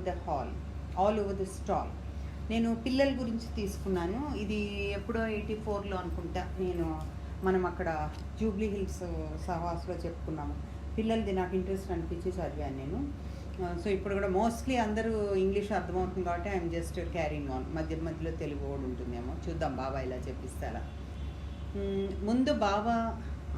Over the hall all over the stall నేను పిల్లల గురించి తీసుకున్నాను. ఇది ఎప్పుడో ఎయిటీ ఫోర్లో అనుకుంటా. నేను మనం అక్కడ జూబ్లీ హిల్స్ సహవాస్లో చెప్పుకున్నాము. పిల్లలది నాకు ఇంట్రెస్ట్ అనిపించి చదివాను నేను. సో ఇప్పుడు కూడా మోస్ట్లీ అందరూ ఇంగ్లీష్ అర్థమవుతుంది కాబట్టి ఐఎమ్ జస్ట్ క్యారింగ్ ఆన్ మధ్య మధ్యలో తెలుగు కూడా ఉంటుందేమో. చూద్దాం బాబా ఇలా చెప్పిస్తారా ముందు బాబా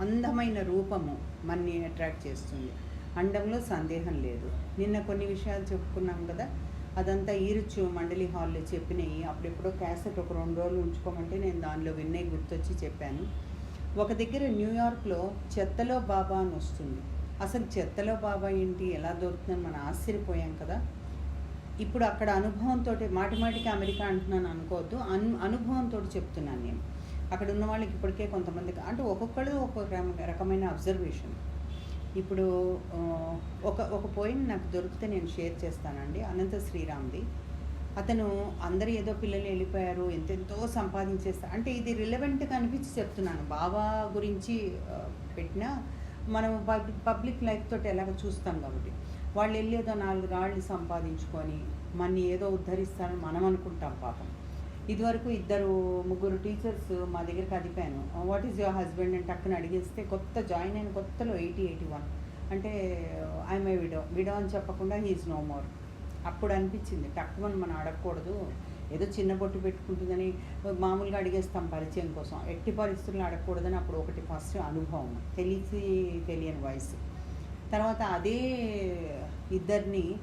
అందమైన రూపము మన్ని అట్రాక్ట్ చేస్తుంది. అండంలో సందేహం లేదు. నిన్న కొన్ని విషయాలు చెప్పుకున్నాం కదా అదంతా ఈరుచు మండలి హాల్లో చెప్పినవి అప్పుడెప్పుడో క్యాసెట్ ఒక రెండు రోజులు ఉంచుకోమంటే నేను దానిలో విన్నే గుర్తొచ్చి చెప్పాను. ఒక దగ్గర న్యూయార్క్లో చెత్తలో బాబా అని వస్తుంది. అసలు చెత్తలో బాబా ఏంటి? ఎలా దొరుకుతుందని మనం ఆశ్చర్యపోయాం కదా. ఇప్పుడు అక్కడ అనుభవంతో మాటిమాటికి అమెరికా అంటున్నాను అనుకోవద్దు. అను అనుభవంతో చెప్తున్నాను నేను. అక్కడ ఉన్న వాళ్ళకి ఇప్పటికే కొంతమందికి అంటే ఒక్కొక్కళ్ళు ఒక్కొక్క రకమైన అబ్జర్వేషన్ ఇప్పుడు ఒక ఒక పోయిన నాకు దొరికితే నేను షేర్ చేస్తానండి. అనంత శ్రీరామ్ది. అతను అందరు ఏదో పిల్లలు వెళ్ళిపోయారు ఎంతెంతో సంపాదించేస్తా అంటే ఇది రిలవెంట్గా అనిపించి చెప్తున్నాను. బాబా గురించి పెట్టిన మనం పబ్లిక్ లైఫ్ తోటి ఎలాగ చూస్తాం కాబట్టి. వాళ్ళు వెళ్ళి ఏదో నాలుగు రాళ్ళు సంపాదించుకొని మన ఏదో ఉద్ధరిస్తారని మనం అనుకుంటాం పాపం. ఇదివరకు ఇద్దరు ముగ్గురు టీచర్స్ మా దగ్గర కదిపాను వాట్ ఈజ్ యువర్ హస్బెండ్ అని టక్కున అడిగేస్తే కొత్త జాయిన్ అయిన కొత్తలో ఎయిటీ ఎయిటీ వన్. అంటే ఐఎమ్ ఏ విడో విడో అని చెప్పకుండా హీఈస్ నో మోర్ అప్పుడు అనిపించింది. టక్కుమని మనం అడగకూడదు. ఏదో చిన్న బొట్టు పెట్టుకుంటుందని మామూలుగా అడిగేస్తాం పరిచయం కోసం. ఎట్టి పరిస్థితుల్లో అడగకూడదని అప్పుడు ఒకటి ఫస్ట్ అనుభవం. తెలిసి తెలియని వయసు. తర్వాత అదే ఇద్దరిని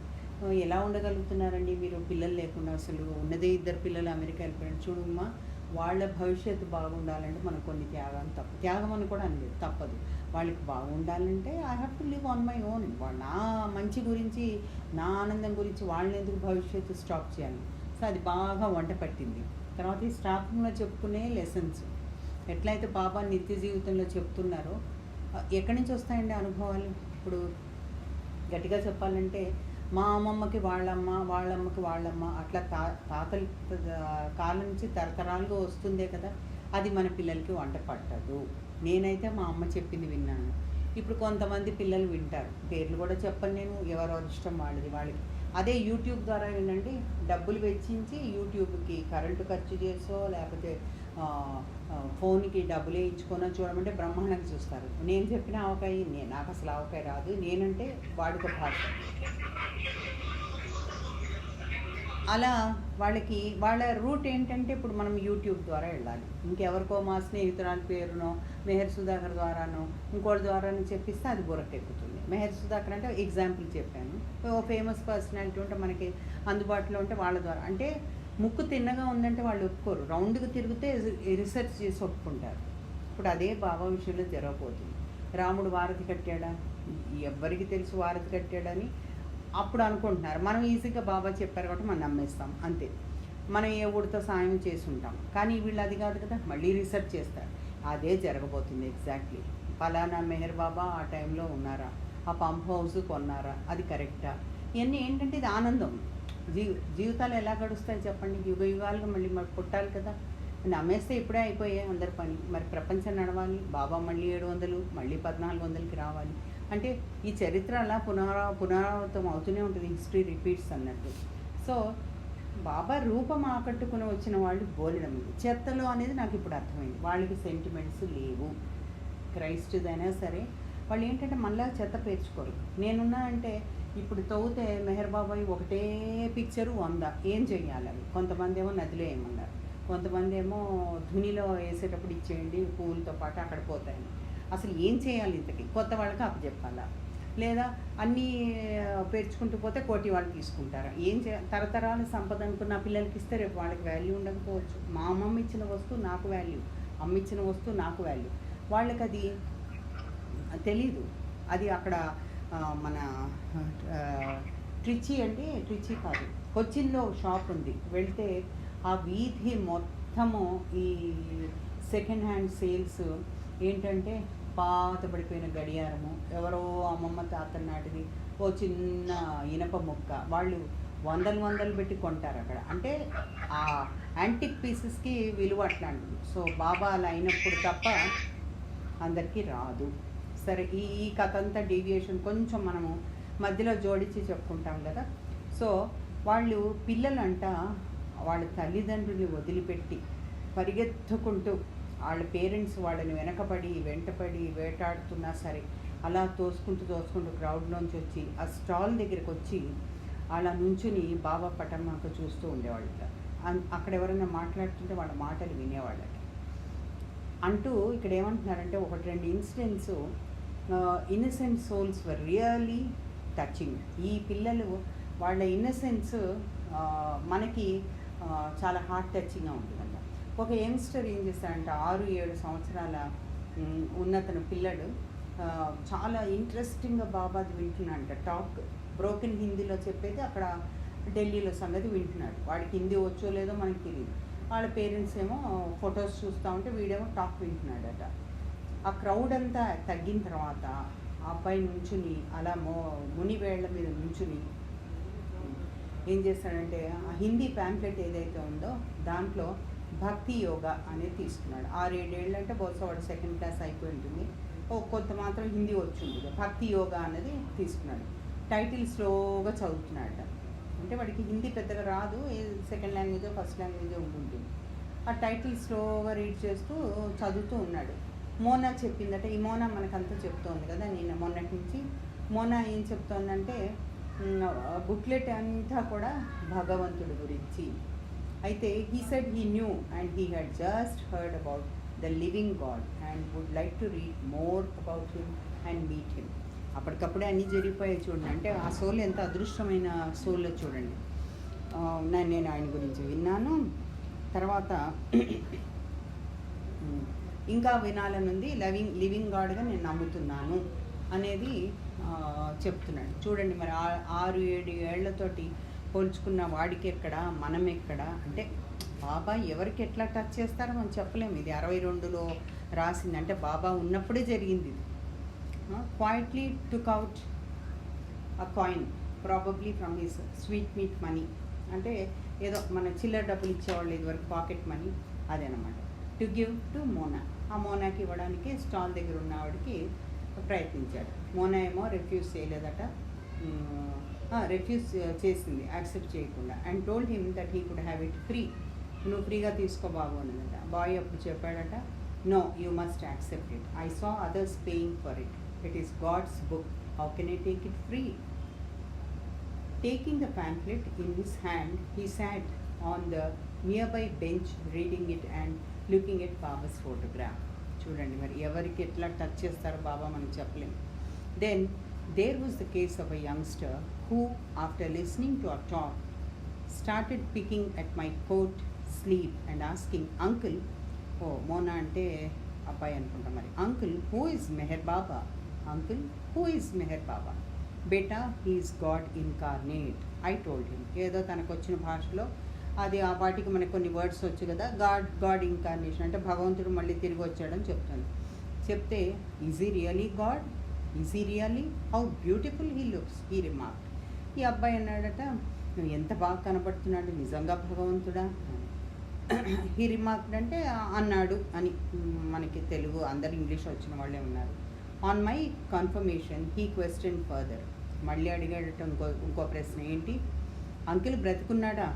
ఎలా ఉండగలుగుతున్నారండి మీరు పిల్లలు లేకుండా అసలు? ఉన్నదే ఇద్దరు పిల్లలు అమెరికా వెళ్ళిపోయారు. చూడమ్మా వాళ్ళ భవిష్యత్తు బాగుండాలంటే మనం కొన్ని త్యాగాలు తప్పు త్యాగం అని కూడా అనలేదు తప్పదు. వాళ్ళకి బాగుండాలంటే I have to live on my own నా మంచి గురించి నా ఆనందం గురించి వాళ్ళని ఎందుకు భవిష్యత్తు స్టాప్ చేయాలి? సో అది బాగా వంట పట్టింది. తర్వాత ఈ స్టార్టింగ్లో చెప్పుకునే లెసన్స్ ఎట్లయితే బాబా నిత్య జీవితంలో చెప్తున్నారో ఎక్కడి నుంచి వస్తాయండి అనుభవాలు? ఇప్పుడు గట్టిగా చెప్పాలంటే మా అమ్మమ్మకి వాళ్ళమ్మ వాళ్ళమ్మకి వాళ్ళమ్మ అట్లా తా తాతల కాలం నుంచి తరతరాలుగా వస్తుందే కదా అది మన పిల్లలకి వంట పట్టదు. నేనైతే మా అమ్మ చెప్పింది విన్నాను. ఇప్పుడు కొంతమంది పిల్లలు వింటారు. పేర్లు కూడా చెప్పను నేను ఎవరో ఇష్టం వాళ్ళది వాళ్ళకి. అదే యూట్యూబ్ ద్వారా ఏంటంటే డబ్బులు వెచ్చించి యూట్యూబ్కి కరెంటు ఖర్చు చేసో లేకపోతే ఫోన్కి డబ్బులు ఇచ్చుకొనో చూడమంటే బ్రహ్మాండంగా చూస్తారు. నేను చెప్పిన ఆవకాయ నేను నాకు అసలు ఆవకాయ రాదు. నేనంటే వాడుక భాష అలా వాళ్ళకి వాళ్ళ రూట్ ఏంటంటే ఇప్పుడు మనం యూట్యూబ్ ద్వారా వెళ్ళాలి. ఇంకెవరికో మా స్నేహితురాలి పేరునో మెహర్ సుధాకర్ ద్వారానో ఇంకోటి ద్వారానో చెప్పిస్తే అది బుర్రకెక్కుతుంది. మెహర్ సుధాకర్ అంటే ఎగ్జాంపుల్ చెప్పాను. ఓ ఫేమస్ పర్సనాలిటీ ఉంటే మనకి అందుబాటులో ఉంటే వాళ్ళ ద్వారా. అంటే ముక్కు తిన్నగా ఉందంటే వాళ్ళు ఒప్పుకోరు. రౌండ్గా తిరిగితే రీసెర్చ్ చేసి ఒప్పుకుంటారు. ఇప్పుడు అదే బాబా విషయంలో జరగబోతుంది. రాముడు వారధి కట్టాడా? ఎవ్వరికి తెలుసు వారధి కట్టాడని అప్పుడు అనుకుంటున్నారు. మనం ఈజీగా బాబా చెప్పారు కాబట్టి మనం నమ్మేస్తాం. అంతే. మనం ఏ ఊడితో సాయం చేసి ఉంటాం. కానీ వీళ్ళు అది కాదు కదా. మళ్ళీ రీసెర్చ్ చేస్తారు. అదే జరగబోతుంది ఎగ్జాక్ట్లీ. ఫలానా మెహర్ బాబా ఆ టైంలో ఉన్నారా? ఆ పంప్ హౌస్ కొన్నారా? అది కరెక్టా? ఇవన్నీ ఏంటంటే ఇది ఆనందం. జీ జీవితాలు ఎలా గడుస్తాయి చెప్పండి. యుగ యుగాలుగా మళ్ళీ మరి పుట్టాలి కదా. నమ్మేస్తే ఇప్పుడే అయిపోయాయి అందరి పని. మరి ప్రపంచం నడవాలి. బాబా మళ్ళీ ఏడు వందలు మళ్ళీ పద్నాలుగు వందలకి రావాలి. అంటే ఈ చరిత్ర అలా పునరా పునరావృతం అవుతూనే ఉంటుంది. హిస్టరీ రిపీట్స్ అన్నట్టు. సో బాబా రూపం ఆకట్టుకుని వచ్చిన వాళ్ళు బోలడం చెత్తలో అనేది నాకు ఇప్పుడు అర్థమైంది. వాళ్ళకి సెంటిమెంట్స్ లేవు. క్రైస్ట్దైనా సరే వాళ్ళు ఏంటంటే మళ్ళీ చెత్త పేర్చుకోరు. నేనున్నా అంటే ఇప్పుడు తవ్వుతే మెహర్ బాబాయ్ ఒకటే పిక్చరు వంద. ఏం చేయాలి అవి? కొంతమంది ఏమో నదిలో ఏమన్నారు? కొంతమంది ఏమో ధునిలో వేసేటప్పుడు ఇచ్చేయండి పువ్వులతో పాటు అక్కడ పోతాయని. అసలు ఏం చేయాలి ఇంతకి? కొత్త వాళ్ళకి అప్పచెప్పాలా? లేదా అన్నీ పేర్చుకుంటూ పోతే కోటి వాళ్ళు తీసుకుంటారా? ఏం చే తరతరాల సంపద అనుకున్న పిల్లలకి ఇస్తే రేపు వాళ్ళకి వాల్యూ ఉండకపోవచ్చు. మా అమ్మమ్మ ఇచ్చిన వస్తువు నాకు వాల్యూ. అమ్మ ఇచ్చిన వస్తువు నాకు వాల్యూ. వాళ్ళకి అది తెలీదు. అది అక్కడ మన ట్రిచి అంటే ట్రిచి కాదు. కొచ్చిన్లో షాప్ ఉంది. వెళ్తే ఆ వీధి మొత్తము ఈ సెకండ్ హ్యాండ్ సేల్స్ ఏంటంటే పాత పడిపోయిన గడియారము. ఎవరో అమ్మమ్మ తాత నాటిది ఓ చిన్న ఇనప ముక్క. వాళ్ళు వందలు వందలు పెట్టి కొంటారు అక్కడ. అంటే ఆ యాంటిక్ పీసెస్కి విలువ అట్లాంటిది. సో బాబా అలా అయినప్పుడు తప్ప అందరికీ రాదు. సరే ఈ ఈ కథ అంతా డీవియేషన్ కొంచెం మనము మధ్యలో జోడించి చెప్పుకుంటాం కదా. సో వాళ్ళు పిల్లలంట వాళ్ళ తల్లిదండ్రుల్ని వదిలిపెట్టి పరిగెత్తుకుంటూ వాళ్ళ పేరెంట్స్ వాళ్ళని వెనకబడి వెంటపడి వేటాడుతున్నా సరే అలా తోసుకుంటూ తోసుకుంటూ క్రౌడ్లోంచి వచ్చి ఆ స్టాల్ దగ్గరికి వచ్చి అలా నుంచుని బాబా పటమాక చూస్తూ ఉండేవాళ్ళట అన్- అక్కడ ఎవరైనా మాట్లాడుతుంటే వాళ్ళ మాటలు వినేవాళ్ళట అంటూ ఇక్కడ ఏమంటున్నారంటే ఒకటి రెండు incidents innocent souls were really touching ఈ పిల్లలు వాళ్ళ ఇన్నసెన్స్ మనకి చాలా హార్ట్ టచింగ్గా ఉంటుందంట. ఒక యంగ్స్టర్ ఏం చేస్తాడంటే ఆరు ఏడు సంవత్సరాల ఉన్నతను పిల్లడు చాలా ఇంట్రెస్టింగ్గా బాబాది వింటున్నాడంట. టాక్ బ్రోకెన్ హిందీలో చెప్పేది అక్కడ ఢిల్లీలో సంగతి వింటున్నాడు. వాడికి హిందీ వచ్చో లేదో మనకి తెలియదు వాళ్ళ పేరెంట్స్ ఏమో ఫొటోస్ చూస్తూ ఉంటే వీడేమో టాక్ వింటున్నాడట. ఆ క్రౌడ్ అంతా తగ్గిన తర్వాత ఆ అబ్బాయి నుంచుని అలా మో మునివేళ్ళ మీద నుంచుని ఏం చేస్తాడంటే ఆ హిందీ ప్యాంప్లెట్ ఏదైతే ఉందో దాంట్లో భక్తి యోగా అనేది తీసుకున్నాడు. ఆరేడేళ్ళు అంటే బహుశా వాడు సెకండ్ క్లాస్ అయిపోయి ఉంటుంది. ఓ కొంత మాత్రం హిందీ వచ్చి ఉంటుంది. భక్తి యోగా అనేది తీసుకున్నాడు. టైటిల్ స్లోగా చదువుతున్నాడు అంటే వాడికి హిందీ పెద్దగా రాదు. సెకండ్ లాంగ్వేజ్ ఫస్ట్ లాంగ్వేజ్ ఉంటుంది ఆ టైటిల్ స్లోగా రీడ్ చేస్తూ చదువుతూ ఉన్నాడు. మోనా చెప్పిందట ఈ మోనా మనకంతా చెప్తోంది కదా నేను మొన్నటి నుంచి. మోనా ఏం చెప్తోందంటే బుక్లెట్ అంతా కూడా భగవంతుడి గురించి. అయితే he said he knew and he had just heard about the living god and would like to read more about him and meet him అప్పటికప్పుడే అన్నీ జరిగిపోయాయి చూడండి. అంటే ఆ సోల్ ఎంత అదృష్టమైన సోల్లో చూడండి. నేను ఆయన గురించి విన్నాను. తర్వాత ఇంకా వినాలనుంది లవింగ్ లివింగ్ గాడ్గా నేను నమ్ముతున్నాను అనేది చెప్తున్నాడు. చూడండి మరి ఆ- ఆరు ఏడు ఏళ్ళతోటి పోల్చుకున్న వాడికి ఎక్కడ మనం ఎక్కడ అంటే బాబా ఎవరికి ఎట్లా టచ్ చేస్తారో మనం చెప్పలేము. ఇది అరవై రెండులో రాసింది. అంటే బాబా ఉన్నప్పుడే జరిగింది ఇది. Quietly took out a coin probably from his sweet meat money అంటే ఏదో మన చిల్లర డబ్బులు ఇచ్చేవాళ్ళు ఇదివరకు పాకెట్ మనీ అదేనమాట. టు గివ్ టు మోనా ఆ మోనాకి ఇవ్వడానికి స్టాల్ దగ్గర ఉన్న ఆవిడకి ప్రయత్నించాడు. మోనా ఏమో రిఫ్యూజ్ చేయలేదట. రిఫ్యూజ్ చేసింది యాక్సెప్ట్ చేయకుండా. And told him that he could have it free నువ్వు ఫ్రీగా తీసుకో బాబు అన్నదట. బాయ్ అప్పుడు చెప్పాడట. No you must accept it I saw others paying for it it is god's book how can I take it free taking the pamphlet in his hand he he on the nearby bench reading it and looking at Baba's photograph. చూడండి మరి ఎవరికి ఎట్లా touch చేస్తారో బాబా మనం చెప్పలేం. Then there was the case of a youngster who after listening to a talk started picking at my coat sleeve and asking uncle oh Mona అంటే అబ్బాయి అనుకుంటా మరి uncle who is Meher Baba uncle who is Meher Baba beta he's god incarnate I told him ఏదో తనకు వచ్చిన భాషలో అది ఆ వాటికి మనకు కొన్ని వర్డ్స్ వచ్చు కదా గాడ్ గాడ్ ఇన్కార్నేషన్ అంటే భగవంతుడు మళ్ళీ తిరిగి వచ్చాడని చెప్తాను. చెప్తే is he really god is he really how beautiful he looks ఈ రిమార్క్ ఈ అబ్బాయి అన్నాడట నువ్వు ఎంత బాగా కనపడుతున్నాడు నిజంగా భగవంతుడా? హీ రిమార్క్ అంటే అన్నాడు అని మనకి తెలుగు అందరు ఇంగ్లీష్ వచ్చిన వాళ్ళే ఉన్నారు. On my confirmation he question further మళ్ళీ అడిగాడట ఇంకో ఇంకో ప్రశ్న ఏంటి? అంకిల్ బ్రతుకున్నాడా?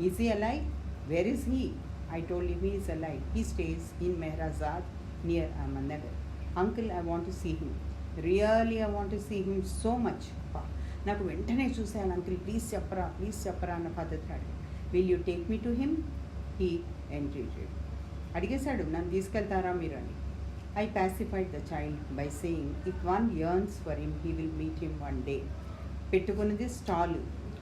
Is he alive where is he I told he is alive he stays in Meherabad near Ahmednagar uncle I want to see him really I want to see him so much నాకు వెంటనే చూశాను uncle please చెప్పరా please చెప్పరా అన్న పద్ధతి అడిగి will you take me to him he entreated అడిగేశాడు నన్ను తీసుకెళ్తారా మీరు? అని. I pacified the child by saying if one yearns for him he will meet him one day పెట్టుకున్నది స్టాల్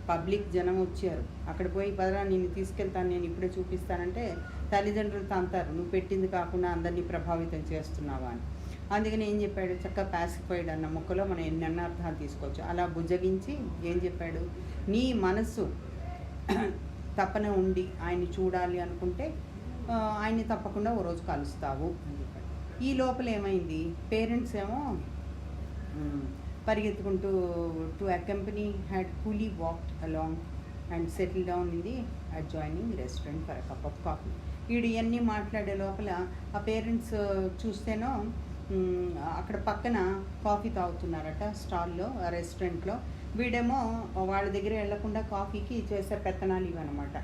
పబ్లిక్ జనం వచ్చారు. అక్కడ పోయి పదరా నేను తీసుకెళ్తాను నేను ఇప్పుడే చూపిస్తానంటే తల్లిదండ్రులతో అంటారు నువ్వు పెట్టింది కాకుండా అందరినీ ప్రభావితం చేస్తున్నావా? అని. అందుకని ఏం చెప్పాడు? చక్కగా ప్యాసిఫైడ్ అన్న ముక్కలో మనం ఎన్ని అర్థాలు తీసుకోవచ్చు. అలా బుజ్జగించి ఏం చెప్పాడు? నీ మనసు తపన ఉండి ఆయన్ని చూడాలి అనుకుంటే ఆయన్ని తప్పకుండా ఓ రోజు కలుస్తావు అని చెప్పాడు. ఈ లోపల ఏమైంది? పేరెంట్స్ ఏమో పరిగెత్తుకుంటూ to accompany had coolly walked along and settle down in the adjoining restaurant for cup of coffee వీడు ఇవన్నీ మాట్లాడే లోపల ఆ పేరెంట్స్ uh, చూస్తేనో అక్కడ పక్కన కాఫీ తాగుతున్నారట స్టాల్లో రెస్టారెంట్లో. వీడేమో వాళ్ళ దగ్గర వెళ్ళకుండా కాఫీకి చేసే పెత్తనాలు ఇవన్నమాట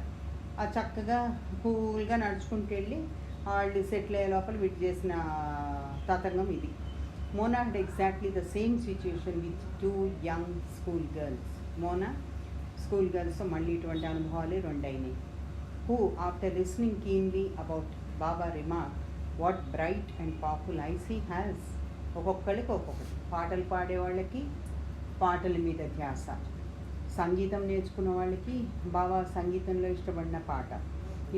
ఆ చక్కగా కూల్గా నడుచుకుంటూ వెళ్ళి వాళ్ళు సెటిల్ అయ్యే లోపల వీటి చేసిన తతంగం ఇది. Mona had exactly the same situation with two young school girls Mona school girls మళ్ళీ ఇటువంటి అనుభవాలు రెండు అయినాయి who after listening keenly about Baba remark what bright and powerful eyes he has ఒక్కొక్కరికి ఒక్కొక్కటి. పాటలు పాడే వాళ్ళకి పాటల మీద ధ్యాస. సంగీతం నేర్చుకున్న వాళ్ళకి బాబా సంగీతంలో ఇష్టపడిన పాట.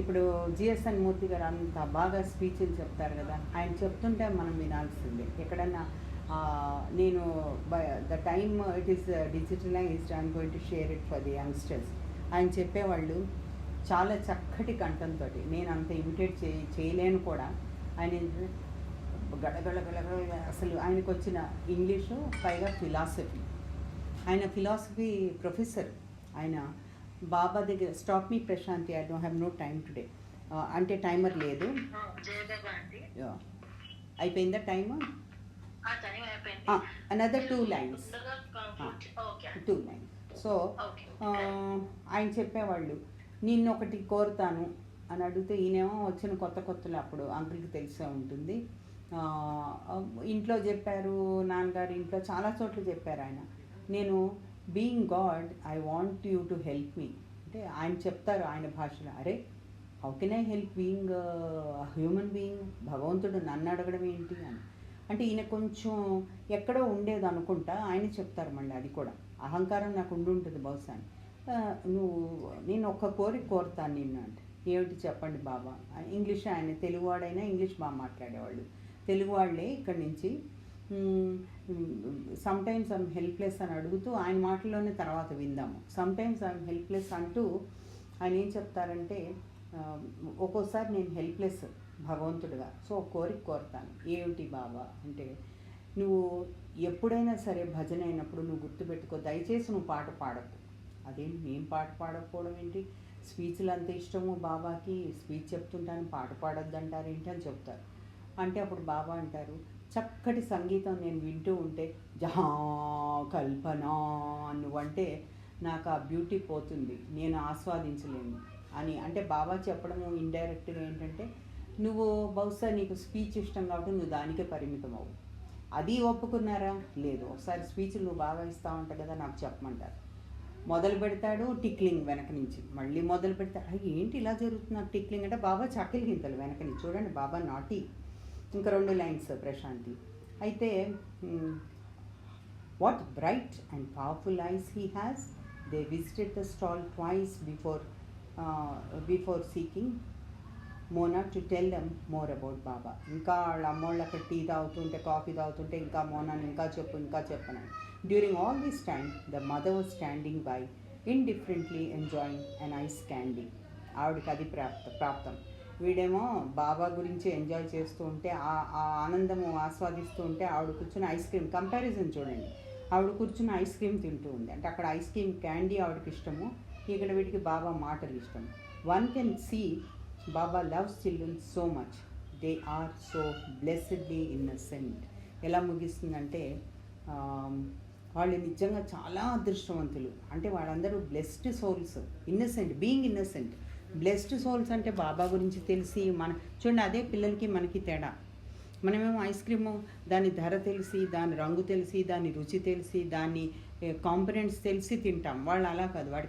ఇప్పుడు జిఎస్ఎన్ మూర్తి గారు అంత బాగా స్పీచ్లు చెప్తారు కదా ఆయన చెప్తుంటే మనం వినాల్సిందే. ఎక్కడన్నా నేను నేను the time it is digitalized I'm going to share it for the youngsters. ఆయన చెప్పేవాళ్ళు చాలా చక్కటి కంఠంతో నేను అంత ఇమిటేట్ చే చేయలేను కూడా. ఆయన ఏంటంటే గడగడ గడగడ అసలు ఆయనకు వచ్చిన ఇంగ్లీషు పైగా ఫిలాసఫీ. ఆయన ఫిలాసఫీ ప్రొఫెసర్. ఆయన బాబా దగ్గర stop me Prashanti I don't have no time today అంటే టైమర్ లేదు. అయిపోయిందా time another two lines two lines so ఆయన చెప్పేవాళ్ళు నిన్ను ఒకటి కోరుతాను అని అడిగితే ఈయనేమో వచ్చిన కొత్త కొత్తలు అప్పుడు అంకుల్కి తెలిసే ఉంటుంది. ఇంట్లో చెప్పారు నాన్నగారు ఇంట్లో చాలా చోట్ల చెప్పారు ఆయన. నేను being god I want you to help me అంటే ఆయన చెప్తారు ఆయన భాషలో అరే how can I help being human being భగవంతుడు నన్ను అడగడం ఏంటి? అని. అంటే ఈయన కొంచెం ఎక్కడో ఉండేది అనుకుంటా ఆయన చెప్తారు మళ్ళీ అది కూడా. అహంకారం నాకు ఉండి ఉంటుంది బహుశా అని. నువ్వు నేను ఒక్క కోరిక కోరుతాను నిన్ను అంటే. ఏమిటి చెప్పండి బాబా? ఇంగ్లీష్ ఆయన తెలుగువాడైనా ఇంగ్లీష్ బాగా మాట్లాడేవాళ్ళు. తెలుగు వాళ్ళే ఇక్కడి నుంచి సమ్టైమ్స్ ఐమ్ హెల్ప్లెస్ అని అడుగుతూ ఆయన మాటల్లోనే తర్వాత విందాము. సమ్టైమ్స్ ఐమ్ హెల్ప్లెస్ అంటూ ఆయన ఏం చెప్తారంటే ఒక్కోసారి నేను హెల్ప్లెస్ భగవంతుడిగా సో కోరిక కోరుతాను. ఏమిటి బాబా? అంటే నువ్వు ఎప్పుడైనా సరే భజన అయినప్పుడు నువ్వు గుర్తుపెట్టుకో దయచేసి నువ్వు పాట పాడకు. అదేంటి నేను పాట పాడకపోవడం ఏంటి? స్పీచ్లు అంత ఇష్టము బాబాకి స్పీచ్ చెప్తుంటాను పాట పాడొద్దంటారు ఏంటి అని చెప్తారు. అంటే అప్పుడు బాబా అంటారు చక్కటి సంగీతం నేను వింటూ ఉంటే జహా కల్పన నువ్వంటే నాకు ఆ బ్యూటీ పోతుంది. నేను ఆస్వాదించలేను అని. అంటే బాబా చెప్పడము ఇండైరెక్ట్గా ఏంటంటే నువ్వు బహుశా నీకు స్పీచ్ ఇష్టం కాబట్టి నువ్వు దానికే పరిమితం అవ్వు అది ఒప్పుకున్నారా? లేదు. ఒకసారి స్పీచ్లు నువ్వు బాగా ఇస్తావు ఉంటావు కదా నాకు చెప్పమంటారు. మొదలు పెడతాడు టిక్లింగ్ వెనక నుంచి. మళ్ళీ మొదలు పెడతాడు ఏంటి ఇలా జరుగుతుంది టిక్లింగ్? అంటే బాబా చక్కెలు గింతలు వెనక నుంచి. చూడండి బాబా నాటి ఇంకా రెండు లైన్స్ ప్రశాంతి. అయితే what bright and powerful eyes he has they visited the stall twice before before seeking Mona to tell them more about Baba ఇంకా వాళ్ళ అమ్మోళ్ళు అక్కడ టీ తాగుతుంటే కాఫీ తాగుతుంటే ఇంకా మోనాని ఇంకా చెప్పు ఇంకా చెప్పను during all this time the mother was standing by indifferently enjoying and ice candy ఆవిడకి అది ప్రాప్త ప్రాప్తం. వీడేమో బాబా గురించి ఎంజాయ్ చేస్తూ ఉంటే ఆ ఆ ఆనందము ఆస్వాదిస్తూ ఉంటే ఆవిడ కూర్చుని ఐస్ క్రీమ్ కంపారిజన్ చూడండి. ఆవిడ కూర్చుని ఐస్ క్రీమ్ తింటూ ఉంది. అంటే అక్కడ ఐస్ క్రీమ్ క్యాండీ ఆవిడకి ఇష్టము ఇక్కడ వీటికి బాబా మాటలు ఇష్టం one can see Baba loves children so much they are so blessedly innocent ఎలా ముగిస్తుందంటే వాళ్ళు నిజంగా చాలా అదృష్టవంతులు. అంటే వాళ్ళందరూ blessed souls innocent being innocent blessed souls అంటే బాబా గురించి తెలిసి మన చూడండి అదే పిల్లలకి మనకి తేడా. మనమేమో ఐస్ క్రీము దాని ధర తెలిసి దాని రంగు తెలిసి దాని రుచి తెలిసి దాని కాంపనెంట్స్ తెలిసి తింటాం. వాళ్ళు అలా కాదు. వాడి